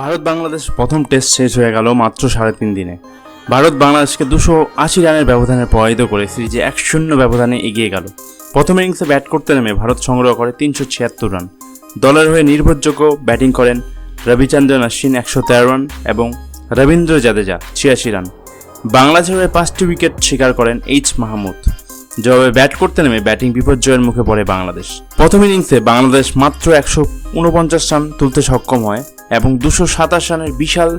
ভারত বাংলাদেশ প্রথম টেস্ট শেষ হয়ে গেল মাত্র সাড়ে তিন দিনে। ভারত বাংলাদেশকে দুশো আশি রানের ব্যবধানে পরাজিত করে সিরিজে এক শূন্য ব্যবধানে এগিয়ে গেল। প্রথম ইনিংসে ব্যাট করতে নেমে ভারত সংগ্রহ করে তিনশো ছিয়াত্তর রান। দলের হয়ে নির্ভরযোগ্য ব্যাটিং করেন রবিচন্দ্রন অশ্বিন একশো তেরো রান এবং রবীন্দ্র জাদেজা ছিয়াশি রান। বাংলাদেশের হয়ে পাঁচটি উইকেট শিকার করেন এইচ মাহমুদ। জবাবে ব্যাট করতে নেমে ব্যাটিং বিপর্যয়ের মুখে পড়ে বাংলাদেশ। প্রথম ইনিংসে বাংলাদেশ মাত্র একশো উনপঞ্চাশ রান তুলতে সক্ষম হয় এবং দুশো সাতাশ রানের বিশাল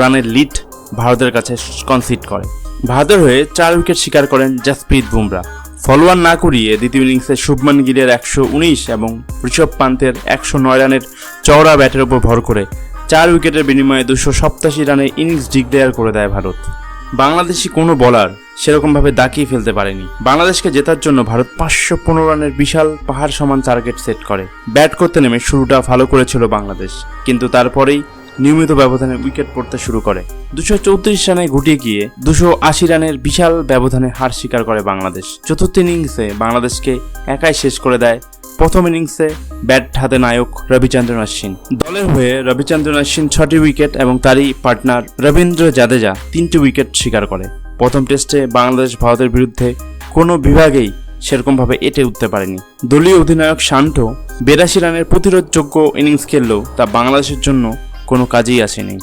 রানের লিড ভারতের কাছে কনসিড করে। ভারতের হয়ে চার উইকেট শিকার করেন জাসপ্রীত বুমরা। ফলোয়ার না করিয়ে দ্বিতীয় ইনিংসে শুভমান গিলের একশো উনিশ এবং ঋষভ পান্তের একশো নয় রানের চওড়া ব্যাটের ওপর ভর করে চার উইকেটের বিনিময়ে দুশো সপ্তাশি রানের ইনিংস ডিগ্রেয়ার করে দেয় ভারত। বাংলাদেশি কোনো বলার সেরকমভাবে দাকিয়ে ফেলতে পারেনি। বাংলাদেশকে জেতার জন্য ভারত পাঁচশো পনেরো রানের বিশাল পাহাড় সমান টার্গেট সেট করে। ব্যাট করতে নেমে শুরুটা ভালো করেছিল বাংলাদেশ, কিন্তু তারপরেই নিয়মিত ব্যবধানে উইকেট পড়তে শুরু করে। দুশো চৌত্রিশ রানে গুটিয়ে গিয়ে দুশো আশি রানের বিশাল ব্যবধানে হার স্বীকার করে বাংলাদেশ। চতুর্থ ইনিংসে বাংলাদেশকে একাই শেষ করে দেয় প্রথম ইনিংসে ব্যাট হাতে নায়ক রবিচন্দ্রন অশ্বিন দলের হয়ে রবিচন্দ্রন অশ্বিন ছটি উইকেট এবং তারই পার্টনার রবীন্দ্র জাদেজা তিনটি উইকেট স্বীকার করে। প্রথম টেস্টে বাংলাদেশ ভারতের বিরুদ্ধে কোনো বিভাগেই সেরকমভাবে এটে উঠতে পারেনি। দলীয় অধিনায়ক শান্ত বেরাশি রানের প্রতিরোধযোগ্য ইনিংস খেললেও তা বাংলাদেশের জন্য কোনো কাজেই আসেনি।